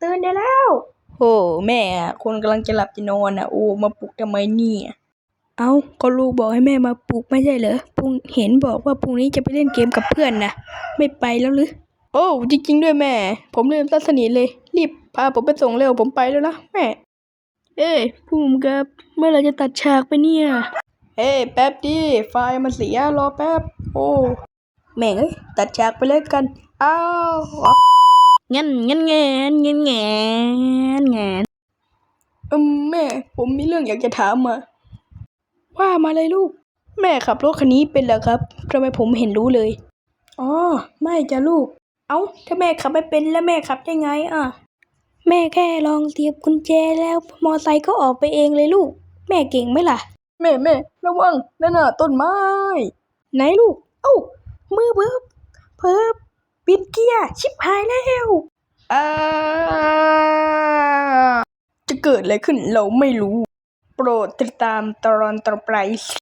ตื่นได้แล้วโอ้แม่อะคนกำลังจะหลับจะนอนอะ โอ้ มาปลุกทำไมเนี่ย เอ้า ก็ลูกบอกให้แม่มาปลุกไม่ใช่เหรอพรุ่งเห็นบอกว่าพรุ่งนี้จะไปเล่นเกมกับเพื่อนนะ ไม่ไปแล้วหรือ โอ้จริง ๆ ด้วยแม่ ผมลืมตัดสนิทเลย รีบพาผมไปส่งเร็วผมไปแล้วนะแม่ เอ้ยภูมิกับ เมื่อไหรจะตัดฉากไปเนี่ยเฮ้ยแป๊บดิไฟล์มันเสียรอแป๊บ โอ้แม่งเอ้ยตัดฉากไปเลยกัน อ้าวงั้นงั้นแงนงั้นแงนแงนอืมแม่ ผมมีเรื่องอยากจะถามมาว่ามาเลยลูก แม่ขับรถคันนี้เป็นเหรอครับทำไมผมเห็นรู้เลยอ๋อไม่จ้ะลูก เอ้าถ้าแม่ขับไม่เป็นแล้วแม่ขับได้ไงอะแม่แค่ลองเสียบกุญแจแล้วมอไซค์ก็ออกไปเองเลยลูก แม่เก่งไหมล่ะ แม่แม่ระวังนั่นน่ะต้นไม้ ไหนลูก เอ้า มือเพิ่มเพิ่มปิดเกียร์ชิบหายแล้วอ่าจะเกิดอะไรขึ้นเราไม่รู้ โปรดติดตามตอนต่อไป